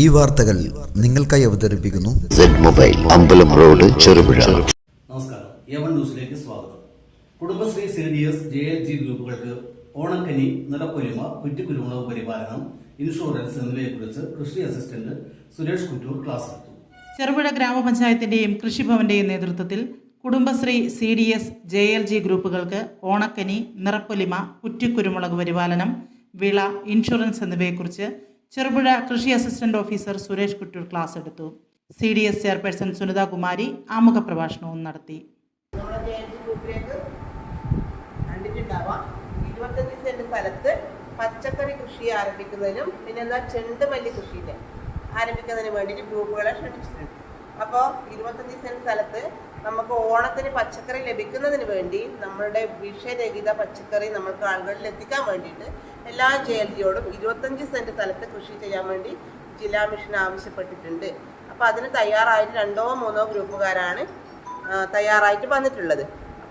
ഈ വാർത്തകൾ നിങ്ങൾക്കായി അവതരിപ്പിക്കുന്നു. മൊബൈൽ അമ്പലം റോഡ് ചെറുപുഴ. നമസ്കാരം. ന്യൂസിലേക്ക് സ്വാഗതം. Kudumbashree C D S J L G ഗ്രൂപ്പുകൾക്ക് ഓണക്കനി നിറപ്പൊലിമ കുറ്റിക്കുരുമുളക് പരിപാലനം ഇൻഷുറൻസ് എന്നിവയെക്കുറിച്ച് കൃഷി അസിസ്റ്റന്റ് സുരേഷ് കുറ്റൂർ ക്ലാസ് എടുത്തു. ചെറുപുഴ ഗ്രാമപഞ്ചായത്തിന്റെയും കൃഷിഭവന്റെയും നേതൃത്വത്തിൽ Kudumbashree C D S J L G ഗ്രൂപ്പുകൾക്ക് ഓണക്കനി നിറപ്പൊലിമ കുറ്റിക്കുരുമുളക് പരിപാലനം വിള ഇൻഷുറൻസ് എന്നിവയെക്കുറിച്ച് ചെറുപുഴ കൃഷി assistant officer Suresh Kuttur class എടുത്തു. C D S chairperson Sunitha Kumari ആമുഖ പ്രഭാഷണവും നടത്തി. സെന്റ് സ്ഥലത്ത് പച്ചക്കറി കൃഷി ആരംഭിക്കുന്നതിനും പിന്നെ എന്താ ചെണ്ടുമല്ലി കൃഷിയിലെ ആരംഭിക്കുന്നതിന് വേണ്ടിയിട്ട് ഗ്രൂപ്പുകളെ ക്ഷണിച്ചിട്ടുണ്ട്. അപ്പോൾ ഇരുപത്തഞ്ച് സെന്റ് സ്ഥലത്ത് നമുക്ക് ഓണത്തിന് പച്ചക്കറി ലഭിക്കുന്നതിന് വേണ്ടി നമ്മളുടെ വിഷരഹിത പച്ചക്കറി നമ്മൾക്ക് ആളുകളിൽ എത്തിക്കാൻ വേണ്ടിയിട്ട് എല്ലാ ജെ എൽ ജിയോടും ഇരുപത്തഞ്ച് സെന്റ് സ്ഥലത്ത് കൃഷി ചെയ്യാൻ വേണ്ടി ജില്ലാ മിഷൻ ആവശ്യപ്പെട്ടിട്ടുണ്ട്. അപ്പോൾ അതിന് തയ്യാറായിട്ട് രണ്ടോ മൂന്നോ ഗ്രൂപ്പുകാരാണ് തയ്യാറായിട്ട് വന്നിട്ടുള്ളത്.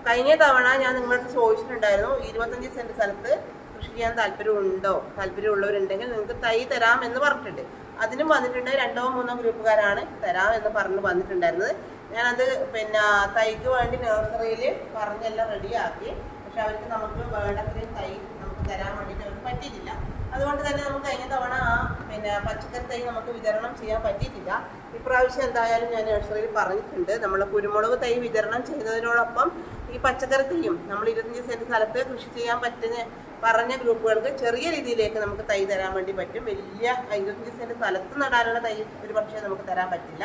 കഴിഞ്ഞ തവണ ഞാൻ നിങ്ങളോട് ചോദിച്ചിട്ടുണ്ടായിരുന്നു ഇരുപത്തഞ്ച് സെന്റ് സ്ഥലത്ത് കൃഷി ചെയ്യാൻ താല്പര്യമുണ്ടോ? താല്പര്യമുള്ളവരുണ്ടെങ്കിൽ നിങ്ങൾക്ക് തൈ തരാം എന്ന് പറഞ്ഞിട്ടുണ്ട്. അതിനും വന്നിട്ടുണ്ട് രണ്ടോ മൂന്നോ ഗ്രൂപ്പുകാരാണ് തരാം എന്ന് പറഞ്ഞ് വന്നിട്ടുണ്ടായിരുന്നത്. ഞാനത് പിന്നെ തൈക്ക് വേണ്ടി നഴ്സറിയിൽ പറഞ്ഞെല്ലാം റെഡിയാക്കി പക്ഷെ അവർക്ക് നമുക്ക് വേണ്ടത്രയും തൈ നമുക്ക് തരാൻ വേണ്ടിയിട്ട് അവർക്ക് പറ്റിയിട്ടില്ല. അതുകൊണ്ട് തന്നെ നമുക്ക് കഴിഞ്ഞ തവണ ആ പിന്നെ പച്ചക്കറി തൈ നമുക്ക് വിതരണം ചെയ്യാൻ പറ്റിയിട്ടില്ല. ഇപ്രാവശ്യം എന്തായാലും ഞാൻ നഴ്സറിയിൽ പറഞ്ഞിട്ടുണ്ട്. നമ്മൾ കുരുമുളക് തൈ വിതരണം ചെയ്യുന്നതിനോടൊപ്പം ഈ പച്ചക്കറി തൈയും നമ്മൾ ഇരുപത്തഞ്ച് സെന്റ് സ്ഥലത്ത് കൃഷി ചെയ്യാൻ പറ്റുന്ന പറഞ്ഞ ഗ്രൂപ്പുകൾക്ക് ചെറിയ രീതിയിലേക്ക് നമുക്ക് തൈ തരാൻ വേണ്ടി പറ്റും. വലിയ ഇരുപത്തഞ്ച് സെന്റ് സ്ഥലത്ത് നടാനുള്ള തൈ ഒരു പക്ഷേ നമുക്ക് തരാൻ പറ്റില്ല.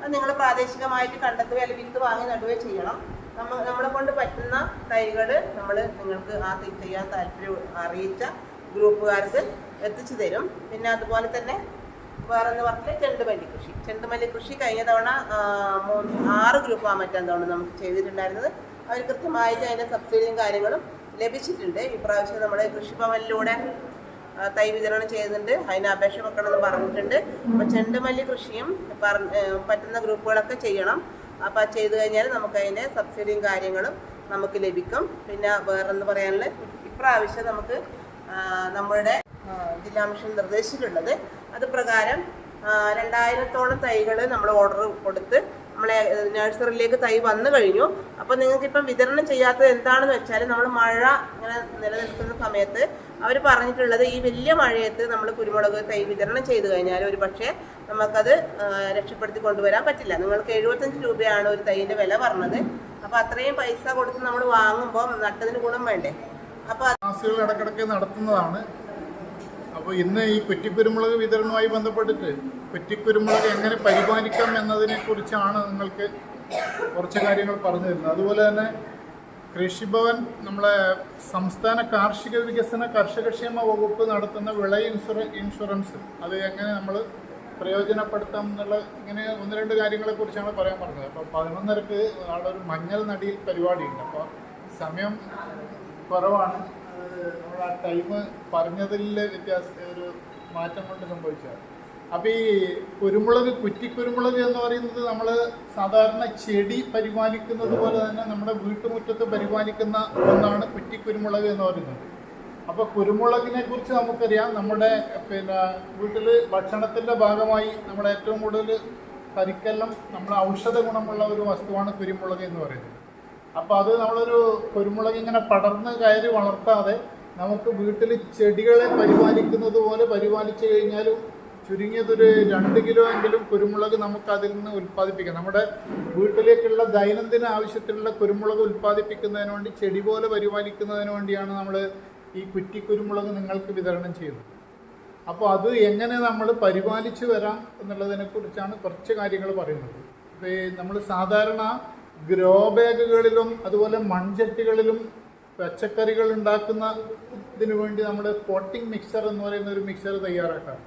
അത് നിങ്ങൾ പ്രാദേശികമായിട്ട് കണ്ടെത്തുകയോ അല്ലെങ്കിൽ വിത്ത് വാങ്ങി നടുകയോ ചെയ്യണം. നമ്മ നമ്മളെ കൊണ്ട് പറ്റുന്ന തൈകൾ നമ്മൾ നിങ്ങൾക്ക് ആ ചെയ്യാൻ താല്പര്യം അറിയിച്ച ഗ്രൂപ്പുകാർക്ക് എത്തിച്ചു തരും. പിന്നെ അതുപോലെ തന്നെ വേറെ എന്ന് പറഞ്ഞാൽ ചെണ്ടുമല്ലി കൃഷി. ചെണ്ടുമല്ലി കൃഷി കഴിഞ്ഞ തവണ ആറ് ഗ്രൂപ്പാണ് മറ്റെന്താണ് നമുക്ക് ചെയ്തിട്ടുണ്ടായിരുന്നത്. അവർ കൃത്യമായിട്ട് അതിന്റെ സബ്സിഡിയും കാര്യങ്ങളും ലഭിച്ചിട്ടുണ്ട്. ഇപ്രാവശ്യം നമ്മുടെ കൃഷിഭവനിലൂടെ തൈ വിതരണം ചെയ്യുന്നുണ്ട്. അതിന് അപേക്ഷ വെക്കണമെന്ന് പറഞ്ഞിട്ടുണ്ട്. അപ്പോൾ ചെണ്ടുമല്ലി കൃഷിയും പറ്റുന്ന ഗ്രൂപ്പുകളൊക്കെ ചെയ്യണം. അപ്പോൾ ചെയ്തു കഴിഞ്ഞാൽ നമുക്ക് അതിന്റെ സബ്സിഡിയും കാര്യങ്ങളും നമുക്ക് ലഭിക്കും. പിന്നെ വേറെന്ന് പറയാനുള്ളത്? ഇപ്രാവശ്യം നമുക്ക് നമ്മുടെ ജില്ലാ മിഷൻ നിർദ്ദേശിച്ചിട്ടുള്ളത് അത് പ്രകാരം രണ്ടായിരത്തോളം തൈകൾ നമ്മൾ ഓർഡർ കൊടുത്ത് നമ്മളെ നഴ്സറിയിലേക്ക് തൈ വന്നു കഴിഞ്ഞു. അപ്പോൾ നിങ്ങൾക്ക് ഇപ്പം വിതരണം ചെയ്യാത്തത് എന്താണെന്ന് വെച്ചാൽ നമ്മൾ മഴ ഇങ്ങനെ നിലനിൽക്കുന്ന സമയത്ത് അവർ പറഞ്ഞിട്ടുള്ളത് ഈ വലിയ മഴയത്ത് നമ്മൾ കുരുമുളക് തൈ വിതരണം ചെയ്തു കഴിഞ്ഞാൽ ഒരു പക്ഷേ നമുക്കത് രക്ഷപ്പെടുത്തി കൊണ്ടുവരാൻ പറ്റില്ല. നിങ്ങൾക്ക് എഴുപത്തഞ്ച് രൂപയാണ് ഒരു തൈന്റെ വില പറഞ്ഞത്. അപ്പോൾ അത്രയും പൈസ കൊടുത്ത് നമ്മൾ വാങ്ങുമ്പോൾ നട്ടതിന് ഗുണം വേണ്ടേ? അപ്പോൾ ഇടക്കിടക്ക് നടത്തുന്നതാണ്. അപ്പോൾ ഇന്ന് ഈ കുറ്റിക്കുരുമുളക് വിതരണവുമായി ബന്ധപ്പെട്ടിട്ട് കുറ്റിക്കുരുമുളക് എങ്ങനെ പരിപാലിക്കാം എന്നതിനെ കുറിച്ചാണ് നിങ്ങൾക്ക് കുറച്ച് കാര്യങ്ങൾ പറഞ്ഞു തരുന്നത്. അതുപോലെ തന്നെ കൃഷിഭവൻ നമ്മളെ സംസ്ഥാന കാർഷിക വികസന കർഷകക്ഷേമ വകുപ്പ് നടത്തുന്ന വിള ഇൻഷുറ ഇൻഷുറൻസ്. അത് എങ്ങനെ നമ്മൾ പ്രയോജനപ്പെടുത്താം എന്നുള്ള ഇങ്ങനെ ഒന്ന് രണ്ട് കാര്യങ്ങളെക്കുറിച്ചാണ് പറയാൻ പറഞ്ഞത്. അപ്പോൾ പതിനൊന്നരക്ക് അവിടെ ഒരു മഞ്ഞൾ നടിയിൽ പരിപാടിയുണ്ട്. അപ്പോൾ സമയം കുറവാണ്. നമ്മൾ ആ ടൈം പറഞ്ഞതിൽ വ്യത്യാസം ഒരു മാറ്റം കൊണ്ട് സംഭവിച്ചത് അപ്പോൾ ഈ കുരുമുളക് കുറ്റിക്കുരുമുളക് എന്ന് പറയുന്നത് നമ്മൾ സാധാരണ ചെടി പരിപാലിക്കുന്നത് പോലെ തന്നെ നമ്മുടെ വീട്ടുമുറ്റത്ത് പരിപാലിക്കുന്ന ഒന്നാണ് കുറ്റിക്കുരുമുളക് എന്ന് പറയുന്നത്. അപ്പോൾ കുരുമുളകിനെ കുറിച്ച് നമുക്കറിയാം. നമ്മുടെ പിന്നെ വീട്ടിൽ ഭക്ഷണത്തിന്റെ ഭാഗമായി നമ്മൾ ഏറ്റവും കൂടുതൽ കരിക്കെല്ലാം നമ്മൾ ഔഷധ ഗുണമുള്ള ഒരു വസ്തുവാണ് കുരുമുളക് എന്ന് പറയുന്നത്. അപ്പോൾ അത് നമ്മളൊരു കുരുമുളക് ഇങ്ങനെ പടർന്ന് കയറി വളർത്താതെ നമുക്ക് വീട്ടിൽ ചെടികളെ പരിപാലിക്കുന്നത് പോലെ പരിപാലിച്ചു കഴിഞ്ഞാലും ചുരുങ്ങിയതൊരു രണ്ട് കിലോ എങ്കിലും കുരുമുളക് നമുക്ക് അതിൽ നിന്ന് ഉൽപ്പാദിപ്പിക്കാം. നമ്മുടെ വീട്ടിലേക്കുള്ള ദൈനംദിന ആവശ്യത്തിനുള്ള കുരുമുളക് ഉൽപ്പാദിപ്പിക്കുന്നതിന് വേണ്ടി ചെടി പോലെ പരിപാലിക്കുന്നതിന് വേണ്ടിയാണ് നമ്മൾ ഈ കുറ്റി കുരുമുളക് നിങ്ങൾക്ക് വിതരണം ചെയ്യുന്നത്. അപ്പോൾ അത് എങ്ങനെ നമ്മൾ പരിപാലിച്ചു വരാം എന്നുള്ളതിനെ കുറിച്ചാണ് കുറച്ച് കാര്യങ്ങൾ പറയുന്നത്. ഇപ്പോൾ നമ്മൾ സാധാരണ ഗ്രോ ബാഗുകളിലും അതുപോലെ മൺചട്ടികളിലും പച്ചക്കറികൾ ഉണ്ടാക്കുന്ന ഇതിനു വേണ്ടി നമ്മൾ പോട്ടിംഗ് മിക്സർ എന്ന് പറയുന്ന ഒരു മിക്സർ തയ്യാറാക്കാം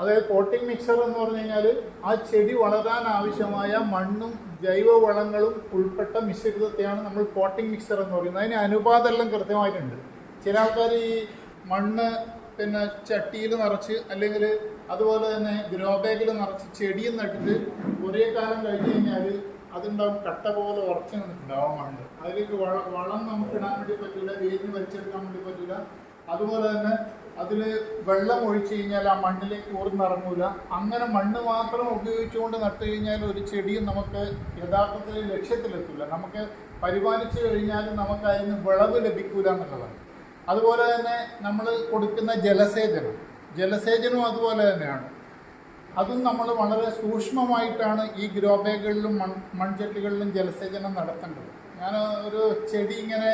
അതായത് പോട്ടിംഗ് മിക്സർ എന്ന് പറഞ്ഞു കഴിഞ്ഞാൽ ആ ചെടി വളരാൻ ആവശ്യമായ മണ്ണും ജൈവവളങ്ങളും ഉൾപ്പെട്ട മിശ്രിതത്തെയാണ് നമ്മൾ പോട്ടിംഗ് മിക്സർ എന്ന് പറയുന്നത്. അതിന് അനുപാതമെല്ലാം കൃത്യമായിട്ടുണ്ട്. ചില ആൾക്കാർ ഈ മണ്ണ് പിന്നെ ചട്ടിയിൽ നിറച്ച് അല്ലെങ്കിൽ അതുപോലെ തന്നെ ഗ്രോ ബാഗിൽ നിറച്ച് ചെടിയും നട്ടിട്ട് കുറേ കാലം കഴിഞ്ഞ് കഴിഞ്ഞാൽ അതുണ്ടാവും കട്ട പോലെ ഉറച്ചു നിന്നിട്ടുണ്ടാവും മണ്ണ്. അതിലേക്ക് വള നമുക്ക് ഇടാൻ വേണ്ടി പറ്റില്ല വേരിന് വലിച്ചെടുക്കാൻ വേണ്ടി പറ്റില്ല. അതുപോലെ തന്നെ അതിൽ വെള്ളം ഒഴിച്ചു കഴിഞ്ഞാൽ ആ മണ്ണിലേക്ക് ഊർന്നിറങ്ങൂല അങ്ങനെ മണ്ണ് മാത്രം ഉപയോഗിച്ചുകൊണ്ട് നട്ടു കഴിഞ്ഞാൽ ഒരു ചെടിയും നമുക്ക് യഥാർത്ഥത്തിൽ ലക്ഷ്യത്തിലെത്തില്ല നമുക്ക് പരിപാലിച്ചു കഴിഞ്ഞാൽ നമുക്ക് അതിന് വിളവ് ലഭിക്കൂല എന്നുള്ളതാണ്. അതുപോലെ തന്നെ നമ്മൾ കൊടുക്കുന്ന ജലസേചനം. ജലസേചനവും അതുപോലെ തന്നെയാണ്. അതും നമ്മൾ വളരെ സൂക്ഷ്മമായിട്ടാണ് ഈ ഗ്രോബേകളിലും മൺ മൺചട്ടികളിലും ജലസേചനം നടത്തേണ്ടത്. ഞാൻ ഒരു ചെടി ഇങ്ങനെ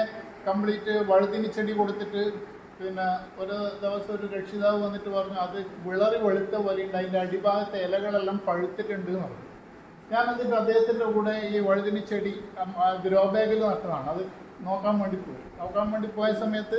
കംപ്ലീറ്റ് വഴുതിനി ചെടി കൊടുത്തിട്ട് പിന്നെ ഒരു ദിവസം ഒരു രക്ഷിതാവ് വന്നിട്ട് പറഞ്ഞു അത് വിളറി വെളുത്ത പോലെയുണ്ട് അതിന്റെ അടിഭാഗത്തെ ഇലകളെല്ലാം പഴുത്തിട്ടുണ്ട് എന്ന് പറഞ്ഞു. ഞാൻ എന്നിട്ട് അദ്ദേഹത്തിന്റെ കൂടെ ഈ വഴുതിനി ചെടി ഗ്രോ ബാഗിൽ നട്ടതാണ്. അത് നോക്കാൻ വേണ്ടി പോയി. നോക്കാൻ വേണ്ടി പോയ സമയത്ത്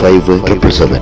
five triple seven